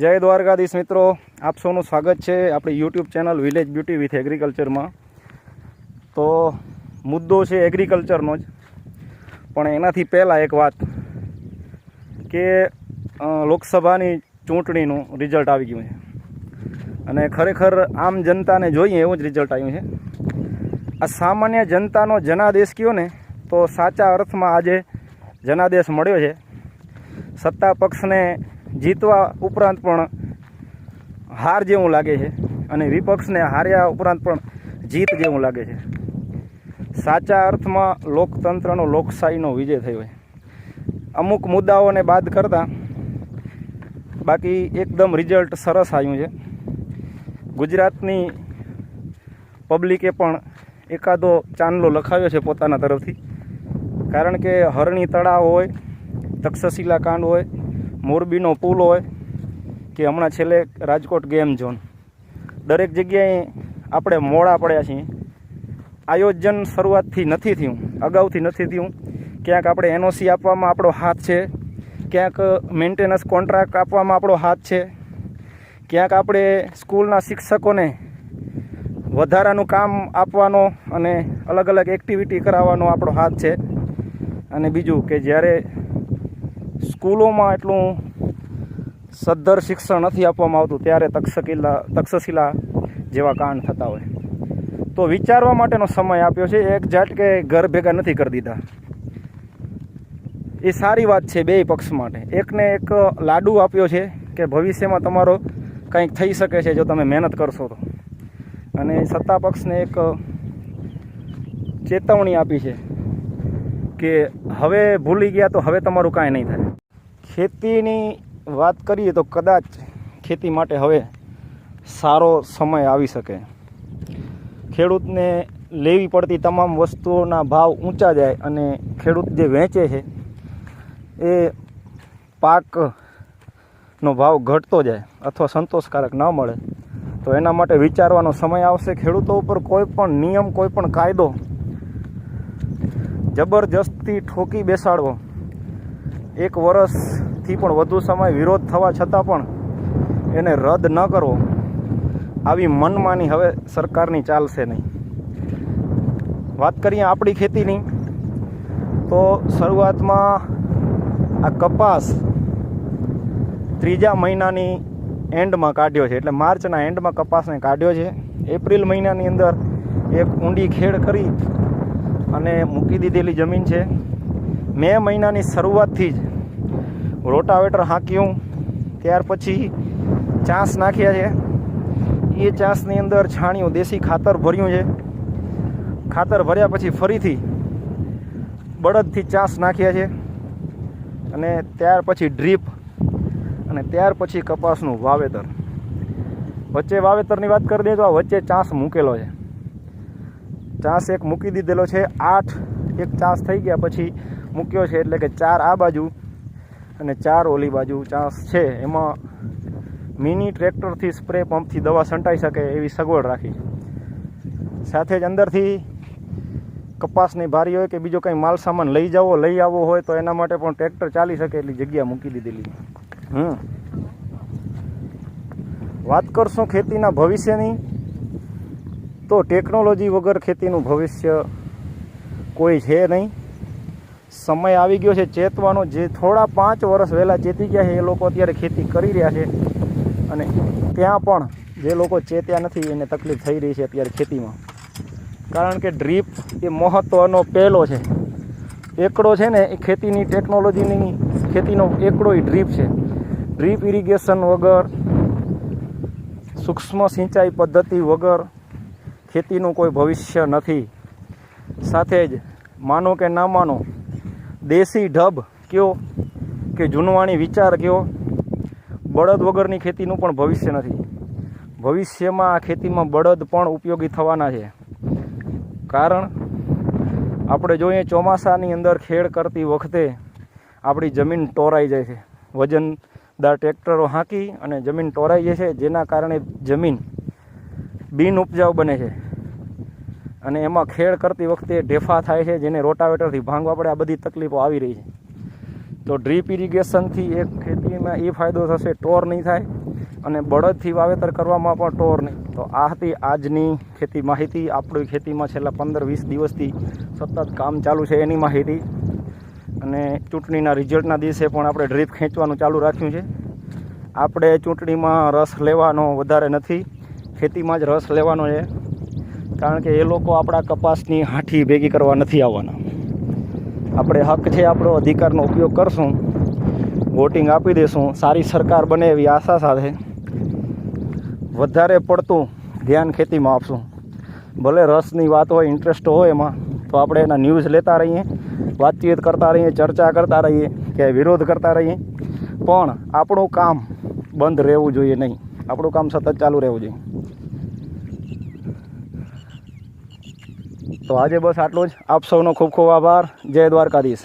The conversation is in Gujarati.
જય દ્વારકાધીશ મિત્રો. આપ સૌનું સ્વાગત છે આપણી YouTube channel village beauty with એગ્રીકલ્ચરમાં તો મુદ્દો છે એગ્રીકલ્ચરનો જ. પણ એનાથી પહેલાં એક વાત કે લોકસભાની ચૂંટણીનું રિઝલ્ટ આવી ગયું છે. અને ખરેખર આમ જનતાને જોઈએ એવું જ રિઝલ્ટ આવ્યું છે. આ સામાન્ય જનતાનો જનાદેશ કયો ને, તો સાચા અર્થમાં આજે જનાદેશ મળ્યો છે. સત્તા પક્ષને જીતવા ઉપરાંત પણ હાર જેવું લાગે છે અને વિપક્ષને હાર્યા ઉપરાંત પણ જીત જેવું લાગે છે. સાચા અર્થમાં લોકતંત્રનો લોકશાહીનો વિજય થયો છે. અમુક મુદ્દાઓને બાદ કરતાં બાકી એકદમ રિઝલ્ટ સરસ આવ્યું છે. ગુજરાતની પબ્લિકે પણ એકાદો ચાંદલો લખાવ્યો છે પોતાના તરફથી. કારણ કે હરણી તળાવ હોય, તક્ષશિલા કાંડ હોય મોરબીનો પુલ હોય કે હમણાં છેલ્લે રાજકોટ ગેમ ઝોન. દરેક જગ્યાએ આપણે મોડા પડ્યા છીએ. આયોજન શરૂઆતથી નથી થયું, અગાઉથી નથી થયું. ક્યાંક આપણે એનઓસી આપવામાં આપણો હાથ છે, ક્યાંક મેન્ટેનન્સ કોન્ટ્રાક્ટ આપવામાં આપણો હાથ છે, ક્યાંક આપણે સ્કૂલના શિક્ષકોને વધારાનું કામ આપવાનો અને અલગ અલગ એક્ટિવિટી કરાવવાનો આપણો હાથ છે. અને બીજું કે જ્યારે સ્કૂલોમાં એટલું સદ્ધર શિક્ષણ નથી આપવામાં આવતું, ત્યારે તક્ષશિલા તક્ષશિલા જેવા કાંડ થતા હોય. તો વિચારવા માટેનો સમય આપ્યો છે, એક ઝાટકે ઘર ભેગા નથી કરી દીધા. એ સારી વાત છે બે પક્ષ માટે. એકને એક લાડુ આપ્યો છે કે ભવિષ્યમાં તમારો કંઈક થઈ શકે છે જો તમે મહેનત કરશો તો. અને સત્તા પક્ષને એક ચેતવણી આપી છે કે હવે ભૂલી ગયા તો હવે તમારું કાંઈ નહીં થાય. ખેતીની વાત કરીએ તો કદાચ ખેતી માટે હવે સારો સમય આવી શકે. ખેડૂતને લેવી પડતી તમામ વસ્તુઓના ભાવ ઊંચા જાય અને ખેડૂત જે વેચે છે, એ પાકનો ભાવ ઘટતો જાય અથવા સંતોષકારક ન મળે, તો એના માટે વિચારવાનો સમય આવશે. ખેડૂતો ઉપર કોઈ પણ નિયમ, કોઈ પણ કાયદો જબરજસ્તી ઠોકી બેસાડવો. એક વર્ષથી પણ વધુ સમય વિરોધ થવા છતાં પણ એને રદ ન કરવો. આવી મનમાની હવે સરકારની ચાલશે નહીં. વાત કરીએ આપણી ખેતીની, તો શરૂઆતમાં આ કપાસ ત્રીજા મહિનાની એન્ડમાં કાઢ્યો છે, એટલે માર્ચના એન્ડમાં કપાસને કાઢ્યો છે. એપ્રિલ મહિનાની અંદર એક ઊંડી ખેડ કરી અને મૂકી દીધેલી જમીન છે. મે મહિનાની શરૂઆતથી જ રોટાવેટર હાંક્યું. ત્યાર પછી ચાંસ નાખ્યા છે. એ ચાંસની અંદર છાણિયું દેશી ખાતર ભર્યું છે. ખાતર ભર્યા પછી ફરીથી બળદથી ચાંસ નાખ્યા છે. અને ત્યાર પછી ડ્રીપ અને ત્યાર પછી કપાસનું વાવેતર. વચ્ચે વાવેતરની વાત કરી દઈએ તો આ વચ્ચે ચાંસ મૂકેલો છે. ચાંસ એક મૂકી દીધેલો છે. આઠ એક ચાંસ થઈ ગયા પછી મૂક્યો છે. એટલે કે ચાર આ બાજુ અને ચાર ઓલી બાજુ ચાંસ છે. એમાં મિની ટ્રેક્ટરથી સ્પ્રે પંપથી દવા છંટાઈ શકે એવી સગવડ રાખી. સાથે જ અંદરથી કપાસની ભારી હોય કે બીજો કંઈ માલ સામાન લઈ જવો લઈ આવવો હોય તો એના માટે પણ ટ્રેક્ટર ચાલી શકે એટલી જગ્યા મૂકી દીધેલી. હમ. વાત કરશું ખેતીના ભવિષ્યની, તો ટેકનોલોજી વગર ખેતીનું ભવિષ્ય કોઈ છે નહીં. સમય આવી ગયો છે ચેતવાનો. જે થોડા પાંચ વર્ષ વહેલાં ચેતી ગયા છે, એ લોકો અત્યારે ખેતી કરી રહ્યા છે. અને ત્યાં પણ જે લોકો ચેત્યા નથી, એને તકલીફ થઈ રહી છે અત્યારે ખેતીમાં. કારણ કે ડ્રીપ એ મહત્ત્વનો પહેલો છે. એકડો છે ને, એ ખેતીની ટેકનોલોજીની ખેતીનો એકડો એ ડ્રીપ છે. ડ્રીપ ઇરિગેશન વગર, સૂક્ષ્મ સિંચાઈ પદ્ધતિ વગર ખેતીનું કોઈ ભવિષ્ય નથી. સાથે જ, માનો કે ના માનો દેશી ઢબ કયો કે જૂનવાણી વિચાર કયો? બળદ વગરની ખેતીનું પણ ભવિષ્ય નથી. ભવિષ્યમાં આ ખેતીમાં બળદ પણ ઉપયોગી થવાના છે. કારણ આપણે જોઈએ ચોમાસાની અંદર ખેડ કરતી વખતે આપણી જમીન ટોરાઈ જાય છે. વજનદાર ટ્રેક્ટરો હાંકી અને જમીન ટોરાઈ જાય છે. જેના કારણે જમીન બિન ઉપજાઉ બને છે. અને એમાં ખેડ કરતી વખતે ઢેફા થાય છે, જેને રોટાવેટરથી ભાંગવા પડે, આ બધી તકલીફો આવી રહી છે. તો ડ્રીપ ઇરિગેશનથી એક ખેતીમાં એ ફાયદો થશે, ટોર નહીં થાય અને બળદથી વાવેતર કરવામાં પણ ટોર નહીં. તો આ હતી આજની ખેતી માહિતી. આપણી ખેતીમાં છેલ્લા પંદર વીસ દિવસથી સતત કામ ચાલુ છે એની માહિતી. અને ચૂંટણીના રિઝલ્ટના દિવસે પણ આપણે ડ્રીપ ખેંચવાનું ચાલુ રાખ્યું છે. આપણે ચૂંટણીમાં રસ લેવાનો વધારે નથી. ખેતીમાં જ રસ લેવાનો છે. કારણ કે એ લોકો આપણા કપાસની હાંઠી ભેગી કરવા નથી આવવાના. આપણે હક છે, આપણો અધિકારનો ઉપયોગ કરશું વોટિંગ આપી દઈશું સારી સરકાર બને એવી આશા સાથે વધારે પડતું ધ્યાન ખેતીમાં આપશું. ભલે રસની વાત હોય ઇન્ટરેસ્ટ હોય એમાં, તો આપણે એના ન્યૂઝ લેતા રહીએ, વાતચીત કરતા રહીએ, ચર્ચા કરતા રહીએ, કે વિરોધ કરતા રહીએ. પણ આપણું કામ બંધ રહેવું જોઈએ નહીં. આપણું કામ સતત ચાલુ રહેવું જોઈએ. તો આજે બસ આટલું જ. આપ સૌનો ખૂબ ખૂબ આભાર. જય દ્વારકાધીશ.